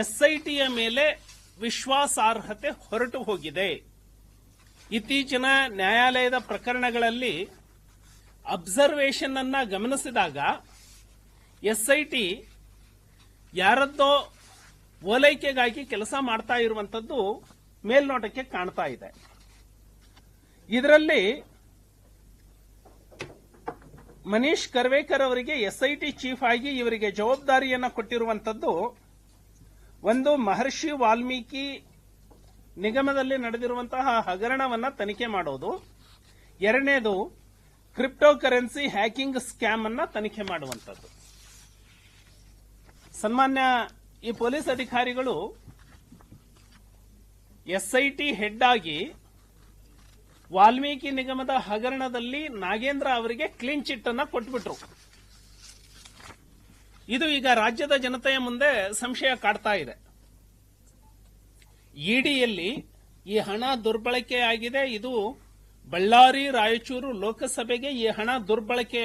ಎಸ್ಐಟಿಯ ಮೇಲೆ ವಿಶ್ವಾಸಾರ್ಹತೆ ಹೊರಟು ಹೋಗಿದೆ. ಇತ್ತೀಚಿನ ನ್ಯಾಯಾಲಯದ ಪ್ರಕರಣಗಳಲ್ಲಿ ಅಬ್ಸರ್ವೇಷನ್ ಅನ್ನ ಗಮನಿಸಿದಾಗ ಎಸ್ಐಟಿ ಯಾರದ್ದೋ ಓಲೈಕೆಗಾಗಿ ಕೆಲಸ ಮಾಡ್ತಾ ಇರುವಂತದ್ದು ಮೇಲ್ನೋಟಕ್ಕೆ ಕಾಣ್ತಾ ಇದೆ. ಇದರಲ್ಲಿ ಮನೀಶ್ ಕರ್ವೇಕರ್ ಅವರಿಗೆ ಎಸ್ಐಟಿ ಚೀಫ್ ಆಗಿ ಇವರಿಗೆ ಜವಾಬ್ದಾರಿಯನ್ನು ಕೊಟ್ಟಿರುವಂತದ್ದು ಒಂದು ಮಹರ್ಷಿ ವಾಲ್ಮೀಕಿ ನಿಗಮದಲ್ಲಿ ನಡೆದಿರುವಂತಹ ಹಗರಣವನ್ನು ತನಿಖೆ ಮಾಡೋದು. ಎರಡನೇದು ಕ್ರಿಪ್ಟೋ ಕರೆನ್ಸಿ ಹ್ಯಾಕಿಂಗ್ ಸ್ಕ್ಯಾಮ್ ಅನ್ನ ತನಿಖೆ ಮಾಡುವಂತದ್ದು. ಸನ್ಮಾನ್ಯ ಈ ಪೊಲೀಸ್ ಅಧಿಕಾರಿಗಳು ಎಸ್ಐಟಿ ಹೆಡ್ ಆಗಿ ವಾಲ್ಮೀಕಿ ನಿಗಮದ ಹಗರಣದಲ್ಲಿ ನಾಗೇಂದ್ರ ಅವರಿಗೆ ಕ್ಲೀನ್ ಚಿಟ್ ಅನ್ನ ಕೊಟ್ಬಿಟ್ರು. ಇದು ಈಗ ರಾಜ್ಯದ ಜನತೆಯ ಮುಂದೆ ಸಂಶಯ ಕಾಡ್ತಾ ಇದೆ. ಇಡಿಯಲ್ಲಿ ಈ ಹಣ ದುರ್ಬಳಕೆ ಆಗಿದೆ. ಇದು ಬಳ್ಳಾರಿ, ರಾಯಚೂರು ಲೋಕಸಭೆಗೆ ಈ ಹಣ ದುರ್ಬಳಕೆ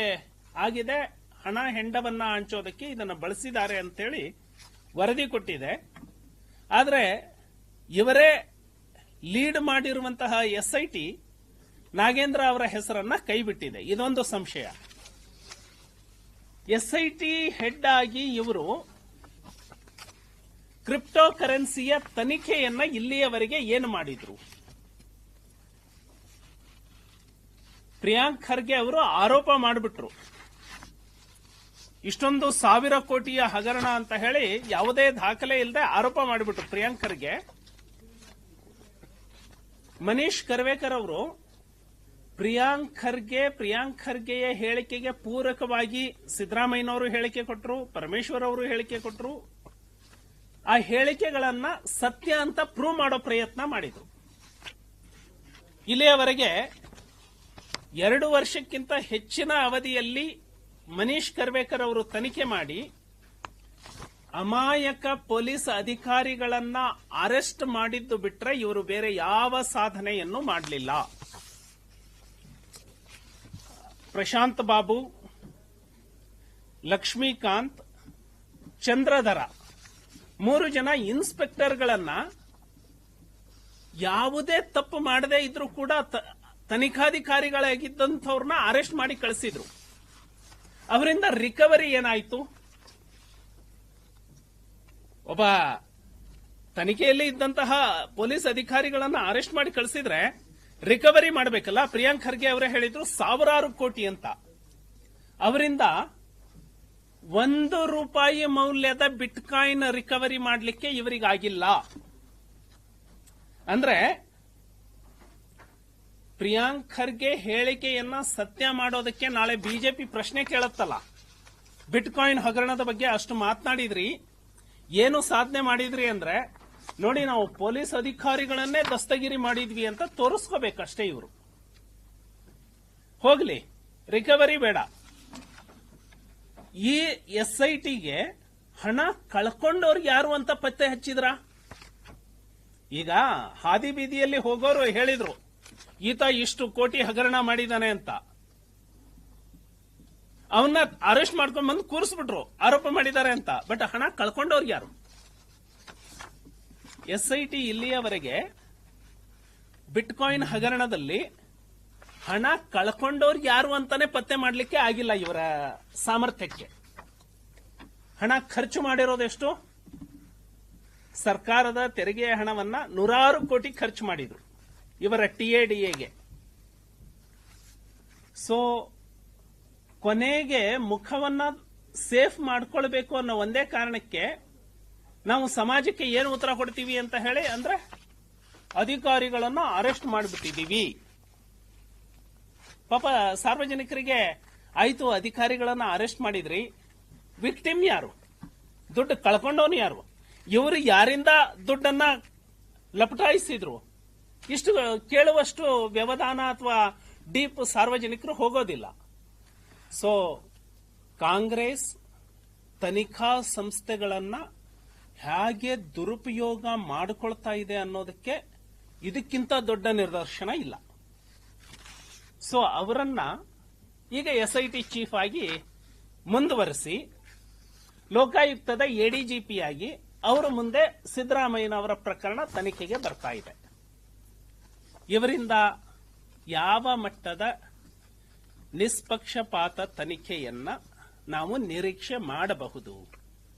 ಆಗಿದೆ. ಹಣ ಹೆಂಡವನ್ನ ಹಂಚೋದಕ್ಕೆ ಇದನ್ನು ಬಳಸಿದ್ದಾರೆ ಅಂತೇಳಿ ವರದಿ ಕೊಟ್ಟಿದೆ. ಆದರೆ ಇವರೇ ಲೀಡ್ ಮಾಡಿರುವಂತಹ ಎಸ್ಐಟಿ ನಾಗೇಂದ್ರ ಅವರ ಹೆಸರನ್ನ ಕೈಬಿಟ್ಟಿದೆ. ಇದೊಂದು ಸಂಶಯ. ಎಸ್ಐಟಿ ಹೆಡ್ ಆಗಿ ಇವರು ಕ್ರಿಪ್ಟೋ ಕರೆನ್ಸಿಯ ತನಿಖೆಯನ್ನ ಇಲ್ಲಿಯವರೆಗೆ ಏನು ಮಾಡಿದ್ರು? ಪ್ರಿಯಾಂಕ್ ಖರ್ಗೆ ಅವರು ಆರೋಪ ಮಾಡಿಬಿಟ್ರು. ಇಷ್ಟೊಂದು ಸಾವಿರ ಕೋಟಿಯ ಹಗರಣ ಅಂತ ಹೇಳಿ ಯಾವುದೇ ದಾಖಲೆ ಇಲ್ಲದೆ ಆರೋಪ ಮಾಡಿಬಿಟ್ರು ಪ್ರಿಯಾಂಕ್ ಖರ್ಗೆ. ಮನೀಶ್ ಕರ್ವೇಕರ್ ಅವರು ಪ್ರಿಯಾಂಕ್ ಖರ್ಗೆ ಪ್ರಿಯಾಂಕ್ ಖರ್ಗೆಯ ಹೇಳಿಕೆಗೆ ಪೂರಕವಾಗಿ ಸಿದ್ದರಾಮಯ್ಯನವರು ಹೇಳಿಕೆ ಕೊಟ್ಟರು ಪರಮೇಶ್ವರ್ ಅವರು ಹೇಳಿಕೆ ಕೊಟ್ಟರು ಆ ಹೇಳಿಕೆಗಳನ್ನ ಸತ್ಯ ಅಂತ ಪ್ರೂವ್ ಮಾಡೋ ಪ್ರಯತ್ನ ಮಾಡಿದ್ರು. ಇಲ್ಲಿಯವರೆಗೆ ಎರಡು ವರ್ಷಕ್ಕಿಂತ ಹೆಚ್ಚಿನ ಅವಧಿಯಲ್ಲಿ ಮನೀಶ್ ಕರ್ವೇಕರ್ ಅವರು ತನಿಖೆ ಮಾಡಿ ಅಮಾಯಕ ಪೊಲೀಸ್ ಅಧಿಕಾರಿಗಳನ್ನ ಅರೆಸ್ಟ್ ಮಾಡಿದ್ದು ಬಿಟ್ರೆ ಇವರು ಬೇರೆ ಯಾವ ಸಾಧನೆಯನ್ನು ಮಾಡಲಿಲ್ಲ. ಪ್ರಶಾಂತ್ ಬಾಬು, ಲಕ್ಷ್ಮೀಕಾಂತ್, ಚಂದ್ರಧರ. ಮೂರು ಜನ ಇನ್ಸ್ಪೆಕ್ಟರ್ಗಳನ್ನ ಯಾವುದೇ ತಪ್ಪು ಮಾಡದೇ ಇದ್ರೂ ಕೂಡ ತನಿಖಾಧಿಕಾರಿಗಳಾಗಿದ್ದಂಥವ್ರನ್ನ ಅರೆಸ್ಟ್ ಮಾಡಿ ಕಳಿಸಿದ್ರು. ಅವರಿಂದ ರಿಕವರಿ ಏನಾಯ್ತು? ಒಬ್ಬ ತನಿಖೆಯಲ್ಲಿ ಇದ್ದಂತಹ ಪೊಲೀಸ್ ಅಧಿಕಾರಿಗಳನ್ನ ಅರೆಸ್ಟ್ ಮಾಡಿ ಕಳಿಸಿದ್ರೆ ರಿಕವರಿ ಮಾಡಬೇಕಲ್ಲ? ಪ್ರಿಯಾಂಕ್ ಖರ್ಗೆ ಅವರೇ ಹೇಳಿದ್ರು ಸಾವಿರಾರು ಕೋಟಿ ಅಂತ. ಅವರಿಂದ ಒಂದು ರೂಪಾಯಿ ಮೌಲ್ಯದ ಬಿಟ್ಕಾಯಿನ್ ರಿಕವರಿ ಮಾಡಲಿಕ್ಕೆ ಇವರಿಗಾಗಿಲ್ಲ. ಅಂದ್ರೆ ಪ್ರಿಯಾಂಕ್ ಖರ್ಗೆ ಹೇಳಿಕೆಯನ್ನ ಸತ್ಯ ಮಾಡೋದಕ್ಕೆ ನಾಳೆ ಬಿಜೆಪಿ ಪ್ರಶ್ನೆ ಕೇಳುತ್ತಲ್ಲ. ಬಿಟ್ಕಾಯಿನ್ ಹಗರಣದ ಬಗ್ಗೆ ಅಷ್ಟು ಮಾತನಾಡಿದ್ರಿ. ಏನು ಸಾಧನೆ ಮಾಡಿದ್ರಿ ಅಂದ್ರೆ ನೋಡಿ ನಾವು ಪೊಲೀಸ್ ಅಧಿಕಾರಿಗಳನ್ನೇ ದಸ್ತಗಿರಿ ಮಾಡಿದ್ವಿ ಅಂತ ತೋರಿಸ್ಕೋಬೇಕಷ್ಟೇ ಇವರು. ಹೋಗ್ಲಿ, ರಿಕವರಿ ಬೇಡ. ಈ ಎಸ್ ಐ ಟಿಗೆ ಹಣ ಕಳ್ಕೊಂಡವ್ರು ಯಾರು ಅಂತ ಪತ್ತೆ ಹಚ್ಚಿದ್ರ? ಈಗ ಹಾದಿ ಬೀದಿಯಲ್ಲಿ ಹೋಗೋರು ಹೇಳಿದ್ರು, ಈತ ಇಷ್ಟು ಕೋಟಿ ಹಗರಣ ಮಾಡಿದಾನೆ ಅಂತ. ಅವನ್ನ ಅರೆಸ್ಟ್ ಮಾಡ್ಕೊಂಡ್ ಬಂದು ಕೂರಿಸ್ಬಿಟ್ರು, ಆರೋಪ ಮಾಡಿದ್ದಾರೆ ಅಂತ. ಬಟ್ ಹಣ ಕಳ್ಕೊಂಡವ್ರು ಯಾರು? ಎಸ್ ಐ ಟಿ ಇಲ್ಲಿಯವರೆಗೆ ಬಿಟ್ಕಾಯಿನ್ ಹಗರಣದಲ್ಲಿ ಹಣ ಕಳ್ಕೊಂಡವ್ರು ಯಾರು ಅಂತಾನೆ ಪತ್ತೆ ಮಾಡಲಿಕ್ಕೆ ಆಗಿಲ್ಲ ಇವರ ಸಾಮರ್ಥ್ಯಕ್ಕೆ. ಹಣ ಖರ್ಚು ಮಾಡಿರೋದೆಷ್ಟು ಸರ್ಕಾರದ ತೆರಿಗೆ ಹಣವನ್ನ ನೂರಾರು ಕೋಟಿ ಖರ್ಚು ಮಾಡಿದ್ರು ಇವರ ಟಿಎಡಿಎಗೆ ಸೊ ಕೊನೆಗೆ ಮುಖವನ್ನ ಸೇಫ್ ಮಾಡ್ಕೊಳ್ಬೇಕು ಅನ್ನೋ ಒಂದೇ ಕಾರಣಕ್ಕೆ ನಾವು ಸಮಾಜಕ್ಕೆ ಏನು ಉತ್ತರ ಕೊಡ್ತೀವಿ ಅಂತ ಹೇಳಿ ಅಂದ್ರೆ ಅಧಿಕಾರಿಗಳನ್ನು ಅರೆಸ್ಟ್ ಮಾಡಿಬಿಟ್ಟಿದ್ದೀವಿ. ಪಾಪ ಸಾರ್ವಜನಿಕರಿಗೆ ಆಯ್ತು, ಅಧಿಕಾರಿಗಳನ್ನ ಅರೆಸ್ಟ್ ಮಾಡಿದ್ರಿ. ವಿಕ್ಟಿಮ್ ಯಾರು? ದುಡ್ಡು ಕಳ್ಕೊಂಡವನು ಯಾರು? ಇವರು ಯಾರಿಂದ ದುಡ್ಡನ್ನ ಲಪಟಾಯಿಸಿದ್ರು? ಇಷ್ಟು ಕೇಳುವಷ್ಟು ವ್ಯವಧಾನ ಅಥವಾ ಡೀಪ್ ಸಾರ್ವಜನಿಕರು ಹೋಗೋದಿಲ್ಲ. ಸೊ ಕಾಂಗ್ರೆಸ್ ತನಿಖಾ ಸಂಸ್ಥೆಗಳನ್ನ ಹೇಗೆ ದುರುಪಯೋಗ ಮಾಡಿಕೊಳ್ತಾ ಇದೆ ಅನ್ನೋದಕ್ಕೆ ಇದಕ್ಕಿಂತ ದೊಡ್ಡ ನಿದರ್ಶನ ಇಲ್ಲ. ಸೊ ಅವರನ್ನ ಈಗ ಎಸ್ ಐ ಟಿ ಚೀಫ್ ಆಗಿ ಮುಂದುವರೆಸಿ, ಲೋಕಾಯುಕ್ತದ ಎಡಿಜಿಪಿ ಆಗಿ ಅವರ ಮುಂದೆ ಸಿದ್ದರಾಮಯ್ಯನವರ ಪ್ರಕರಣ ತನಿಖೆಗೆ ಬರ್ತಾ ಇದೆ. ಇವರಿಂದ ಯಾವ ಮಟ್ಟದ ನಿಷ್ಪಕ್ಷಪಾತ ತನಿಖೆಯನ್ನ ನಾವು ನಿರೀಕ್ಷೆ ಮಾಡಬಹುದು?